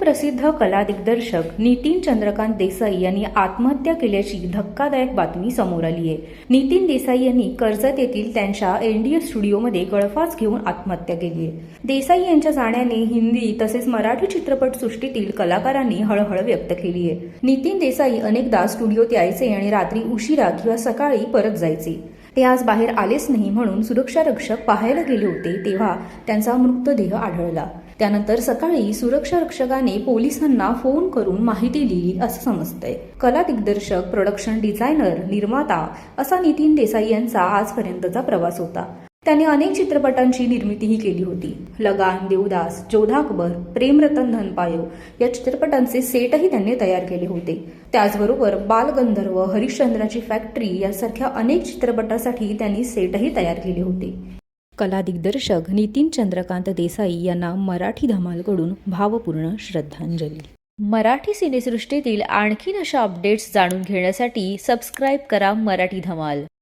सुप्रसिद्ध कला दिग्दर्शक नितीन चंद्रकांत देसाई यांनी आत्महत्या केल्याची धक्कादायक बातमी समोर आली आहे. नितीन देसाई यांनी कर्जत येथील त्यांच्या एनडीए स्टुडिओमध्ये गळफास घेऊन आत्महत्या केली आहे. देसाई यांच्या जाण्याने हिंदी तसेच मराठी चित्रपट सृष्टीतील कलाकारांनी हळहळ व्यक्त केली आहे. नितीन देसाई अनेकदा स्टुडिओत यायचे आणि रात्री उशिरा किंवा सकाळी परत जायचे. ते आज बाहेर आलेच नाही म्हणून सुरक्षा रक्षक पाहायला गेले होते तेव्हा त्यांचा मृतदेह आढळला. त्यानंतर सकाळी सुरक्षा रक्षकाने पोलिसांना फोन करून माहिती दिली असं समजतंय. कला दिग्दर्शक प्रोडक्शन डिझायनर निर्माता असा नितीन देसाई यांचा आजपर्यंतचा प्रवास होता. त्यांनी अनेक चित्रपटांची निर्मितीही केली होती. लगान देवदास जोधा अकबर प्रेमरतन धनपायो या चित्रपटांचे सेटही त्यांनी तयार केले होते. त्याचबरोबर बालगंधर्व हरिश्चंद्राची फॅक्टरी यासारख्या अनेक चित्रपटासाठी त्यांनी सेटही तयार केले होते. कला दिग्दर्शक नितीन चंद्रकांत देसाई यांना मराठी धमालकडून भावपूर्ण श्रद्धांजली. मराठी सिनेसृष्टीतील आणखीन अशा अपडेट्स जाणून घेण्यासाठी सबस्क्राईब करा मराठी धमाल.